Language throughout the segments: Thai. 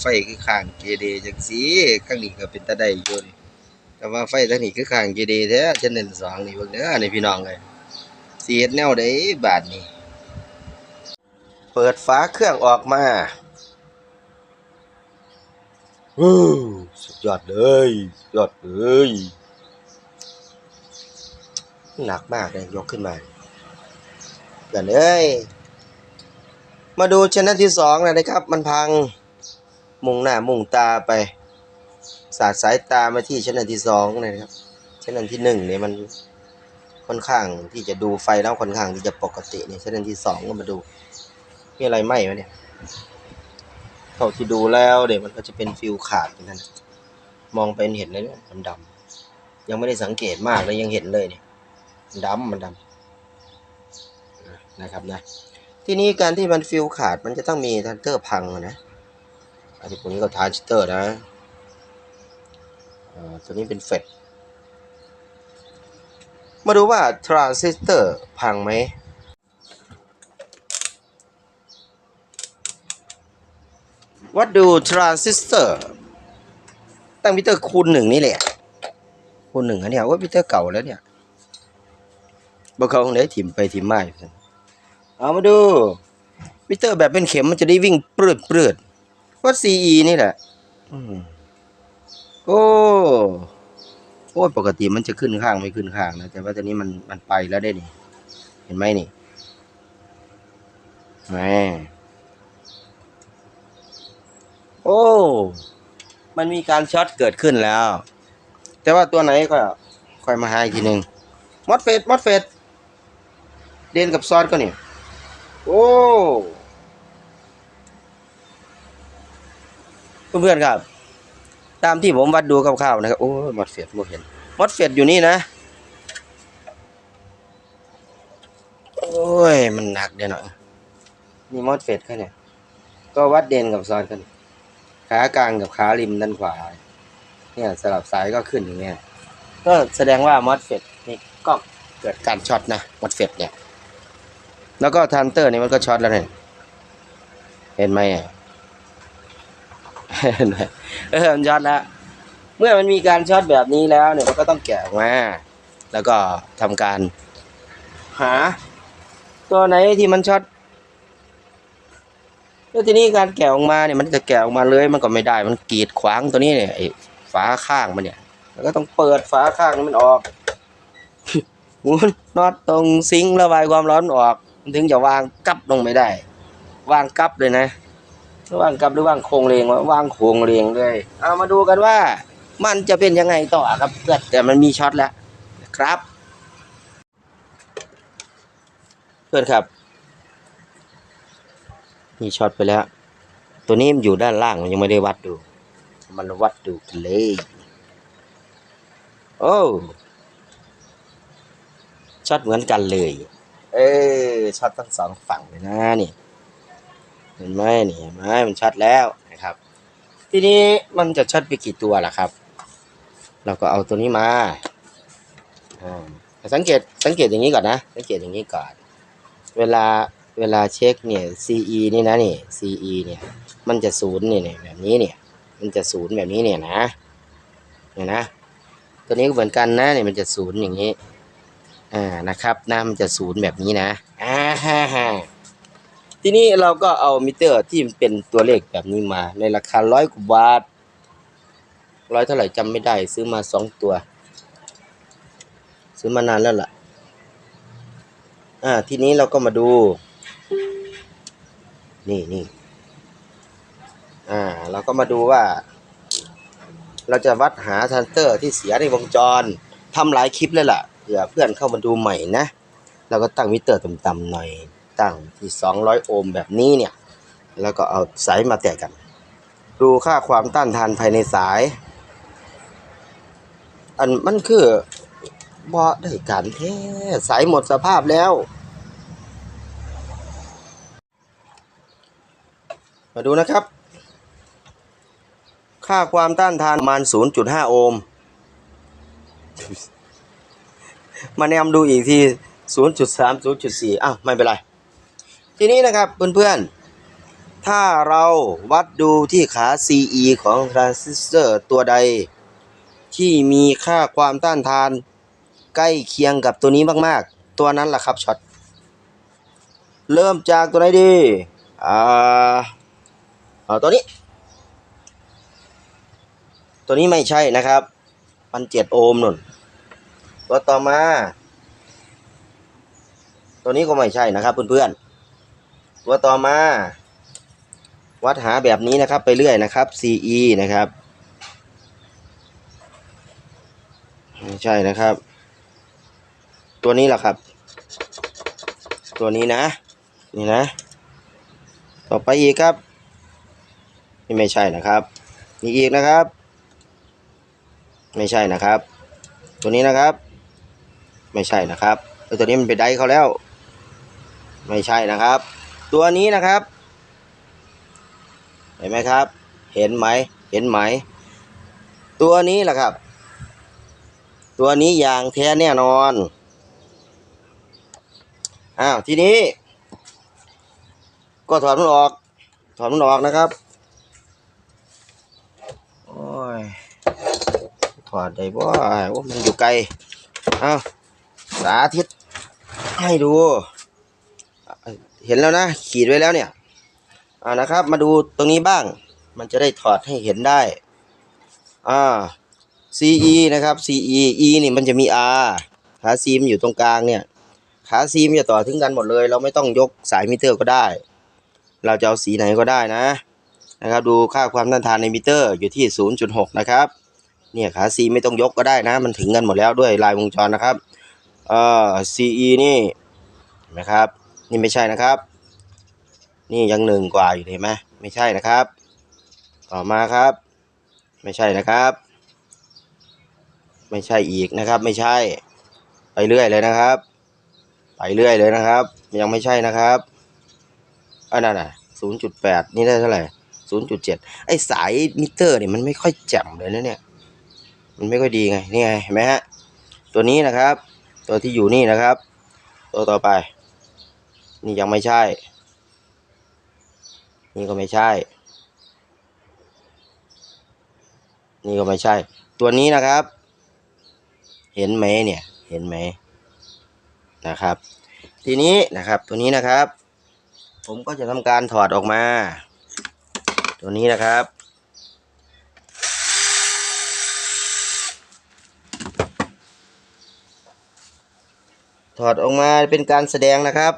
ไฟคือข้างเกเรจังสีข้างนี้ก็เป็นตาไดอยู่นี่แต่ว่าไฟทางนี้คือข้างเกเรแท้เช่นเด่นสองนี่เบิ่งเด้อในพี่น้องเลยสิเฮ็ดแนวใดบาดนี้เปิดฝาเครื่องออกมาฮู้สุดยอดเลยยอดเลยหนักมากเลยยกขึ้นมาเพื่อนเอ้ย มาดูชนะที่สองนะนะครับ มันพังมุ่งหน้ามุ่งตาไป สาดสายตามาที่ชนะที่สองนะครับชนะที่หนึ่งเนี่ยมันค่อนข้างที่จะดูไฟแล้วค่อนข้างที่จะปกติเนี่ยชนะที่สองก็มาดูมีอะไรไหมวะเนี่ยเท่าที่ดูแล้วเดี๋ยวมันก็จะเป็นฟิวขาดอย่างนั้นมองไปเห็นเลยเนี่ยมันดำๆยังไม่ได้สังเกตมากเลยยังเห็นเลยเนี่ยดำมันดำนะครับนะ ทีนี้การที่มันฟิวขาดมันจะต้องมีทันเตอร์พังนะอันนี้ตัวนี้ก็ทรานซิสเตอร์นะอ่าตัวนี้เป็นเฟดมาดูว่าทรานซิสเตอร์พังไหมวัดดูทรานซิสเตอร์ตั้งมิเตอร์คูณหนึ่งนี่แหละคูณหนึ่งอันเนี้ยว่ามิเตอร์เก่าแล้วเนี่ยบ่เขาของไหนถิ่มไปถิ่มมาอยู่ เอามาดูมิเตอร์แบบเป็นเข็มมันจะได้วิ่งปลืดปลืดวัด CE นี่แหละอืมโอ้โอ้ยปกติมันจะขึ้นข้างไม่ขึ้นข้างนะ แต่ว่าตอนนี้มันมันไปแล้วได้นี่ เห็นไหมนี่แหมโอ้ มันมีการช็อตเกิดขึ้นแล้ว แต่ว่าตัวไหนก็ค่อยมาหาอีกทีหนึ่งมอดเฟดมอดเฟดเดนกับซอสก็นี่ โอ้เพื่อนๆครับ ตามที่ผมวัดดูคร่าวๆนะครับ โอ้มอดเฟดไม่เห็นมอดเฟดอยู่นี่นะ โอ้ย มันหนักเดี๋ยวหน่อยนี่มอดเฟดแค่เนี่ย ก็วัดเด่นกับซอสกัน ขากลางกับขาริมด้านขวา เนี่ยสลับสายก็ขึ้นอย่างเงี้ย ก็แสดงว่ามอสเฟตนี่ก็เกิดการช็อตนะมอสเฟตเนี่ย แล้วก็ทันเตอร์นี่มันก็ช็อตแล้วเนี่ยเห็นไหมเห็นไหมเออมันช็อตแล้ว เมื่อมันมีการช็อตแบบนี้แล้วเนี่ยมันก็ต้องแกะออกมา แล้วก็ทำการ หา ตัวไหนที่มันช็อตแล้วทีนี้การแกะออกมาเนี่ยมันจะแกะออกมาเลยมันก็ไม่ได้ มันกีดขวางตัวนี้เนี่ยไอ้ฝาข้างมันเนี่ยแล้วก็ต้องเปิดฝาข้างมันออกหมุนน็อตตรงซิงค์ระบายความร้อนออก มันถึงจะวางกับลงไม่ได้ วางกับเลยนะวางกับหรือวางโครงเรียงวะวางโครงเรียงเลย เอามาดูกันว่า มันจะเป็นยังไงต่อครับเพื่อนแต่มันมีช็อตแล้วครับ เพื่อนครับนี่ช็อตไปแล้ว ตัวนี้มันอยู่ด้านล่างมันยังไม่ได้วัดดู มันวัดดูกันเลยโอ้ช็อตเหมือนกันเลย เออช็อตทั้งสองฝั่งเลยนะนี่เห็นไหมนี่เห็นไหมมันช็อตแล้วนะครับ ทีนี้มันจะช็อตไปกี่ตัวล่ะครับ เราก็เอาตัวนี้มาอ่าสังเกตสังเกตอย่างนี้ก่อนนะ สังเกตอย่างนี้ก่อน เวลาเวลาเช็คเนี่ย CE นี่นะนี่ CE เนี่ย มันจะศูนย์เนี่ยเนี่ยแบบนี้เนี่ย มันจะศูนย์แบบนี้เนี่ยนะเนี่ยนะ ตัวนี้ก็เหมือนกันนะเนี่ยมันจะศูนย์อย่างนี้ อ่านะครับนะมันจะศูนย์แบบนี้นะอ่าฮ่าฮ่าทีนี้เราก็เอามิเตอร์ที่มันเป็นตัวเลขแบบนี้มา ในราคาร้อยกว่าบาทร้อยเท่าไหร่จำไม่ได้ ซื้อมาสองตัว ซื้อมานานแล้วล่ะ อ่า ทีนี้เราก็มาดู นี่นี่อ่า เราก็มาดูว่า เราจะวัดหาทันเตอร์ที่เสียในวงจรทำหลายคลิปเลยล่ะ เผื่อเพื่อนเข้ามาดูใหม่นะเราก็ตั้งมิเตอร์ต่ำๆหน่อย ตั้งที่ 200 โอห์มแบบนี้เนี่ย แล้วก็เอาสายมาแตะกัน ดูค่าความต้านทานภายในสาย อันมันคือบ่ได้การแท้สายหมดสภาพแล้ว มาดูนะครับ ค่าความต้านทานประมาณ 0.5 โอห์ม มาแนมดูอีกที0.3 0.4 อ้าวไม่เป็นไร ทีนี้นะครับเพื่อนๆ ถ้าเราวัดดูที่ขา CE ของทรานซิสเตอร์ตัวใด ที่มีค่าความต้านทาน ใกล้เคียงกับตัวนี้มากๆ ตัวนั้นแหละครับช็อต เริ่มจากตัวไหนดี อ่าเอาตัวนี้ ตัวนี้ไม่ใช่นะครับพันเจ็ดโอห์มนุ่น ตัวต่อมา ตัวนี้ก็ไม่ใช่นะครับเพื่อนๆ ตัวต่อมา วัดหาแบบนี้นะครับ ไปเรื่อยนะครับ CE นะครับ ไม่ใช่นะครับ ตัวนี้แหละครับ ตัวนี้นะ นี่นะ ต่อไปอีกครับ นี่ไม่ใช่นะครับมีอีกนะครับ ไม่ใช่นะครับ ตัวนี้นะครับ ไม่ใช่นะครับไอ้วตัวนี้มันไปได้เขาแล้ว ไม่ใช่นะครับ ตัวนี้นะครับ เห็นไหมครับ เห็นไหมเห็นไหม ตัวนี้แหละครับ ตัวนี้อย่างแท้แน่นอนอ้าวทีนี้ ก็ถอดมันออก ถอดมันออกนะครับโอ้ยถอดได้บ่ว่ามันอยู่ไกลอ้าว สาธิตให้ดู เห็นแล้วนะ ขีดไว้แล้วเนี่ยอ่านะครับ มาดูตรงนี้บ้าง มันจะได้ถอดให้เห็นได้อ่า CE นะครับ CE E นี่มันจะมี R ขา C มันอยู่ตรงกลางเนี่ยขา C มันจะต่อถึงกันหมดเลย เราไม่ต้องยกสายมิเตอร์ก็ได้ เราจะเอาสีไหนก็ได้นะนะครับ ดูค่าความต้านทานในมิเตอร์อยู่ที่ 0.6 นะครับ เนี่ยขา C ไม่ต้องยกก็ได้นะ มันถึงกันหมดแล้วด้วยลายวงจรนะครับ เอ่อ CE นี่เห็นไหมครับ นี่ไม่ใช่นะครับ นี่ยังหนึ่งกว่าอยู่เห็นไหมไม่ใช่นะครับ ต่อมาครับ ไม่ใช่นะครับ ไม่ใช่อีกนะครับ ไม่ใช่ ไปเรื่อยเลยนะครับ ไปเรื่อยเลยนะครับ ยังไม่ใช่นะครับอันนั้นน่ะศูนย์จุดแปดนี่ได้เท่าไหร่ศูนย์จุดเจ็ดไอ้สายมิเตอร์เนี่ยมันไม่ค่อยแจ่มเลยนะเนี่ย มันไม่ค่อยดีไง นี่ไงเห็นไหมฮะ ตัวนี้นะครับ ตัวที่อยู่นี่นะครับ ตัวต่อไป นี่ยังไม่ใช่ นี่ก็ไม่ใช่ นี่ก็ไม่ใช่ ตัวนี้นะครับ เห็นไหมเนี่ย เห็นไหมนะครับ ทีนี้นะครับ ตัวนี้นะครับ ผมก็จะทำการถอดออกมา ตัวนี้นะครับ อดออกมาเป็นการแสดงนะครับ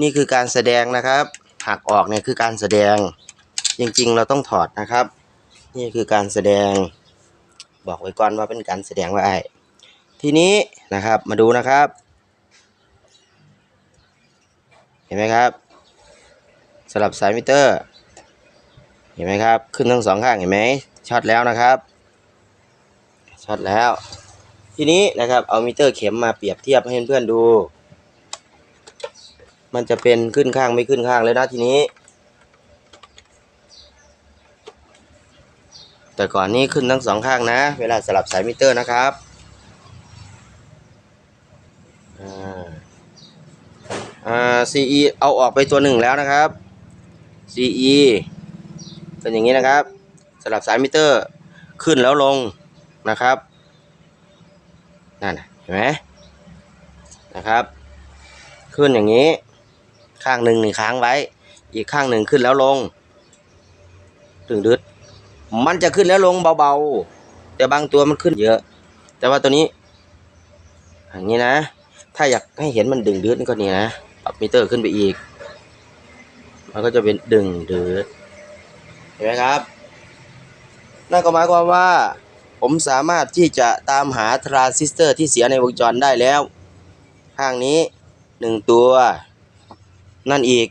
นี่คือการแสดงนะครับ หักออกเนี่ยคือการแสดง จริงๆ เราต้องถอดนะครับ นี่คือการแสดง บอกไว้ก่อนว่าเป็นการแสดงว่าไอ้ทีนี้นะครับมาดูนะครับ เห็นไหมครับสลับสายมิเตอร์ เห็นไหมครับ ขึ้นทั้งสองข้างเห็นไหมช็อตแล้วนะครับช็อตแล้ว ทีนี้นะครับเอามิเตอร์เข็มมาเปรียบเทียบให้เพื่อนๆดู มันจะเป็นขึ้นข้างไม่ขึ้นข้างเลยนะทีนี้ แต่ก่อนนี้ขึ้นทั้งสองข้างนะ เวลาสลับสายมิเตอร์นะครับอ่าอ่า CE เอาออกไปตัวหนึ่งแล้วนะครับ CE เป็นอย่างนี้นะครับสลับสายมิเตอร์ขึ้นแล้วลงนะครับ นั่นเห็นไหมนะครับ ขึ้นอย่างนี้ ข้างหนึ่งหนึ่งค้างไว้ อีกข้างหนึ่งขึ้นแล้วลงตึงดึด มันจะขึ้นแล้วลงเบาๆ แต่บางตัวมันขึ้นเยอะ แต่ว่าตัวนี้ อย่างนี้นะ ถ้าอยากให้เห็นมันดึงดืดก็นี่นะปรับมิเตอร์ขึ้นไปอีก มันก็จะเป็นดึงดืดเห็นไหมครับนั่นก็หมายความว่า ผมสามารถที่จะตามหาทรานซิสเตอร์ที่เสียในวงจรได้แล้ว ข้างนี้หนึ่งตัว นั่นอีก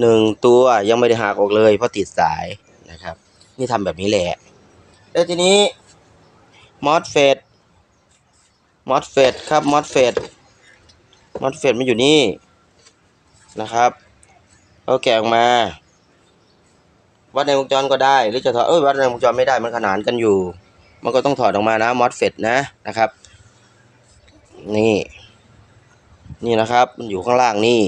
หนึ่งตัวยังไม่ได้หักออกเลยเพราะติดสายนะครับ นี่ทำแบบนี้แหละ แล้วทีนี้มอสเฟดมอสเฟดครับมอสเฟดมอสเฟดมันอยู่นี่นะครับเอาแกะออกมา วัดในวงจรก็ได้ หรือจะถอดเอ้ยวัดในวงจรไม่ได้มันขนานกันอยู่ มันก็ต้องถอดออกมานะมอสเฟตนะนะครับ นี่ นี่นะครับ มันอยู่ข้างล่างนี่